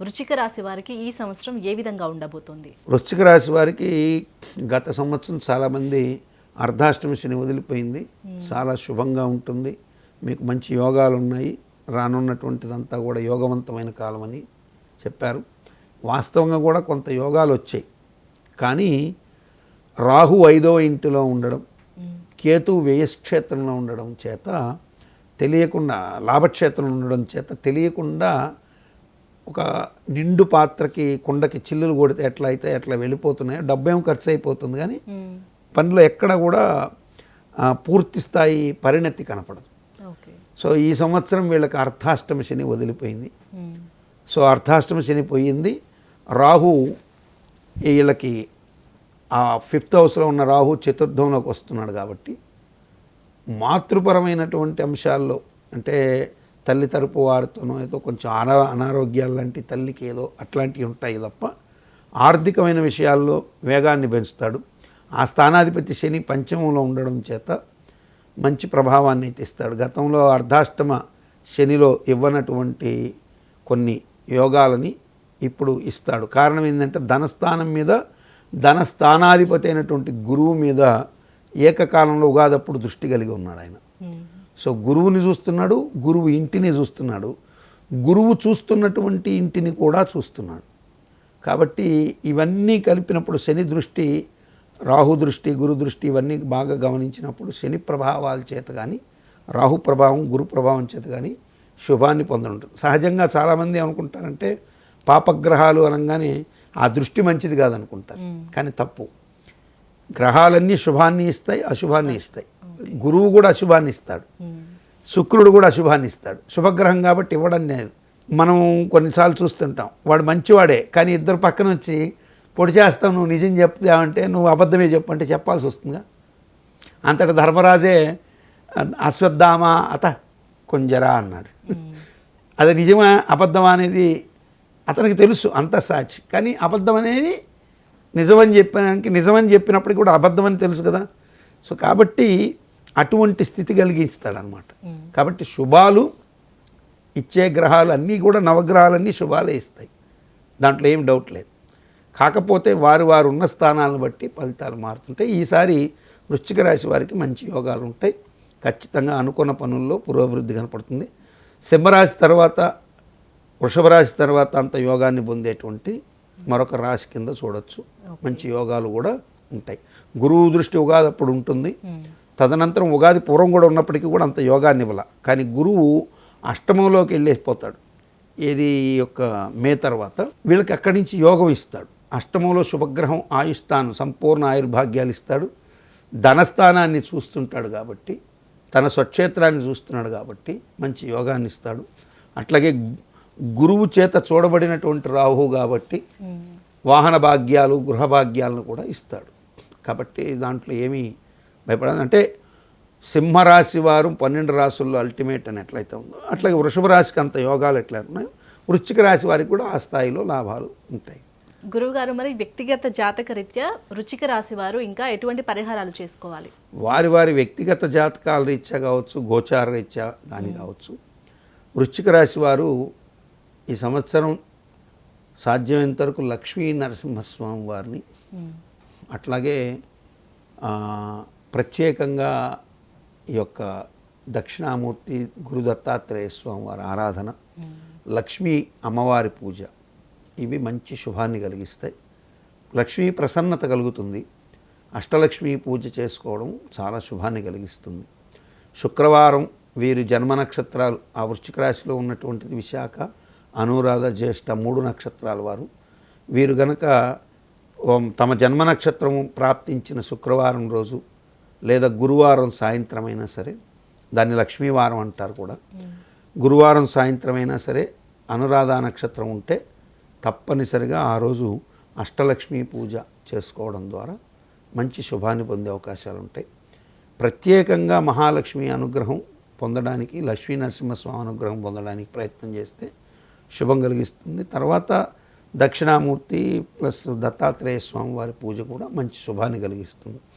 వృచ్చిక రాశి వారికి ఈ సంవత్సరం ఏ విధంగా ఉండబోతోంది? వృశ్చిక రాశి వారికి గత సంవత్సరం చాలామంది అర్ధాష్టమి శని వదిలిపోయింది. చాలా శుభంగా ఉంటుంది. మీకు మంచి యోగాలు ఉన్నాయి రానున్నటువంటిదంతా కూడా యోగవంతమైన కాలం అని చెప్పారు. వాస్తవంగా కూడా కొంత యోగాలు వచ్చాయి. కానీ రాహు ఐదవ ఇంటిలో ఉండడం కేతు వ్యయక్షేత్రంలో ఉండడం చేత తెలియకుండా లాభక్షేత్రంలో ఉండడం చేత తెలియకుండా ఒక నిండు పాత్రకి కుండకి చిల్లులు కొడితే ఎట్లా అయితే ఎట్లా వెళ్ళిపోతున్నాయో డబ్బేం ఖర్చు అయిపోతుంది కానీ పనిలో ఎక్కడ కూడా పూర్తి స్థాయి పరిణతి కనపడదు. సో ఈ సంవత్సరం వీళ్ళకి అర్ధాష్టమ శని వదిలిపోయింది. సో అర్ధాష్టమ శని పోయింది. రాహు వీళ్ళకి ఆ ఫిఫ్త్ హౌస్లో ఉన్న రాహు చతుర్థంలోకి వస్తున్నాడు కాబట్టి మాతృపరమైనటువంటి అంశాల్లో అంటే తల్లి తరపు వారితోనో ఏదో కొంచెం అనా అనారోగ్యాలు లాంటి తల్లికి ఏదో అట్లాంటివి ఉంటాయి తప్ప ఆర్థికమైన విషయాల్లో వేగాన్ని పెంచుతాడు. ఆ స్థానాధిపతి శని పంచమంలో ఉండడం చేత మంచి ప్రభావాన్ని అయితే ఇస్తాడు. గతంలో అర్ధాష్టమ శనిలో ఇవ్వనటువంటి కొన్ని యోగాలని ఇప్పుడు ఇస్తాడు. కారణం ఏంటంటే ధనస్థానం మీద ధన స్థానాధిపతి అయినటువంటి గురువు మీద ఏకకాలంలో ఉగాదప్పుడు దృష్టి కలిగి ఉన్నాడు ఆయన. సో గురువుని చూస్తున్నాడు గురువు ఇంటిని చూస్తున్నాడు. గురువు చూస్తున్నటువంటి ఇంటిని కూడా చూస్తున్నాడు. కాబట్టి ఇవన్నీ కలిపినప్పుడు శని దృష్టి రాహు దృష్టి గురు దృష్టి ఇవన్నీ బాగా గమనించినప్పుడు శని ప్రభావాల చేత కానీ రాహు ప్రభావం గురు ప్రభావం చేత కానీ శుభాన్ని పొందనుంటుంది. సహజంగా చాలామంది ఏమనుకుంటారంటే పాపగ్రహాలు అనగానే ఆ దృష్టి మంచిది కాదనుకుంటారు. కానీ తప్పు. గ్రహాలన్నీ శుభాన్ని ఇస్తాయి అశుభాన్ని ఇస్తాయి. గురువు కూడా అశుభాన్ని ఇస్తాడు శుక్రుడు కూడా అశుభాన్ని ఇస్తాడు శుభగ్రహం కాబట్టి ఇవ్వడం లేదు. మనం కొన్నిసార్లు చూస్తుంటాం. వాడు మంచివాడే కానీ ఇద్దరు పక్కన వచ్చి పొడి చేస్తావు నువ్వు నిజం చెప్తావంటే నువ్వు అబద్ధమే చెప్పు అంటే చెప్పాల్సి వస్తుందిగా. అంతటి ధర్మరాజే అశ్వత్థామ అత కొంజరా అన్నాడు. అది నిజమా అబద్ధమా అనేది అతనికి తెలుసు అంత సాక్షి. కానీ అబద్ధం అనేది నిజమని చెప్పడానికి నిజమని చెప్పినప్పటికీ కూడా అబద్ధమని తెలుసు కదా. సో కాబట్టి అటువంటి స్థితి కలిగిస్తాడనమాట కాబట్టి శుభాలు ఇచ్చే గ్రహాలు అన్నీ కూడా నవగ్రహాలన్నీ శుభాలే ఇస్తాయి. దాంట్లో ఏం డౌట్ లేదు. కాకపోతే వారు వారు ఉన్న స్థానాలను బట్టి ఫలితాలు మారుతుంటాయి. ఈసారి వృశ్చిక రాశి వారికి మంచి యోగాలు ఉంటాయి. ఖచ్చితంగా అనుకున్న పనుల్లో పురోభివృద్ధి కనపడుతుంది. సింహరాశి తర్వాత వృషభ రాశి తర్వాత అంత యోగాన్ని పొందేటువంటి మరొక రాశి కింద చూడొచ్చు. మంచి యోగాలు కూడా ఉంటాయి. గురువు దృష్టి ఉగాది అప్పుడు ఉంటుంది. తదనంతరం ఉగాది పూర్వం కూడా ఉన్నప్పటికీ కూడా అంత యోగాన్ని ఇవ్వాల. కానీ గురువు అష్టమంలోకి వెళ్ళిపోతాడు ఏది యొక్క మే తర్వాత వీళ్ళకి అక్కడి నుంచి యోగం ఇస్తాడు. అష్టమంలో శుభగ్రహం ఆయుష్టాను సంపూర్ణ ఆయుర్భాగ్యాలు ఇస్తాడు. ధనస్థానాన్ని చూస్తుంటాడు కాబట్టి తన స్వక్షేత్రాన్ని చూస్తున్నాడు కాబట్టి మంచి యోగాన్ని ఇస్తాడు. అట్లాగే గురువు చేత చూడబడినటువంటి రాహు కాబట్టి వాహన భాగ్యాలు గృహ భాగ్యాలను కూడా ఇస్తాడు. కాబట్టి దాంట్లో ఏమీ భయపడాలి అంటే సింహరాశి వారు పన్నెండు రాసుల్లో అల్టిమేట్ అని ఎట్లయితే ఉందో అట్లాగే వృషభ రాశికి అంత యోగాలు ఎట్లా ఉన్నాయో? వృశ్చిక రాశి వారికి కూడా ఆ స్థాయిలో లాభాలు ఉంటాయి. గురువుగారు మరి వ్యక్తిగత జాతక రీత్యా వృచ్చిక రాశి వారు ఇంకా ఎటువంటి పరిహారాలు చేసుకోవాలి? వారి వారి వ్యక్తిగత జాతకాల రీత్యా కావచ్చు గోచార రీత్యా కానీ కావచ్చు. వృశ్చిక రాశి వారు ఈ సంవత్సరం సాధ్యమైనంత వరకు లక్ష్మీ నరసింహస్వామి వారిని అట్లాగే ప్రత్యేకంగా ఈ యొక్క దక్షిణామూర్తి గురు దత్తాత్రేయ స్వామి వారి ఆరాధన లక్ష్మీ అమ్మవారి పూజ ఇవి మంచి శుభాన్ని కలిగిస్తాయి. లక్ష్మీ ప్రసన్నత కలుగుతుంది. అష్టలక్ష్మి పూజ చేసుకోవడం చాలా శుభాన్ని కలిగిస్తుంది. శుక్రవారం వీరి జన్మ నక్షత్రాలు ఆ వృశ్చిక రాశిలో ఉన్నటువంటిది విశాఖ అనురాధ జ్యేష్ఠ మూడు నక్షత్రాల వారు. వీరు గనక తమ జన్మ నక్షత్రము ప్రాప్తించిన శుక్రవారం రోజు లేదా గురువారం సాయంత్రం అయినా సరే దాన్ని లక్ష్మీవారం అంటారు కూడా. గురువారం సాయంత్రం అయినా సరే అనురాధ నక్షత్రం ఉంటే తప్పనిసరిగా ఆ రోజు అష్టలక్ష్మి పూజ చేసుకోవడం ద్వారా మంచి శుభాన్ని పొందే అవకాశాలు ఉంటాయి. ప్రత్యేకంగా మహాలక్ష్మి అనుగ్రహం పొందడానికి లక్ష్మీ నరసింహస్వామి అనుగ్రహం పొందడానికి ప్రయత్నం చేస్తే శుభం కలిగిస్తుంది. తర్వాత దక్షిణామూర్తి ప్లస్ దత్తాత్రేయ స్వామి వారి పూజ కూడా మంచి శుభాన్ని కలిగిస్తుంది.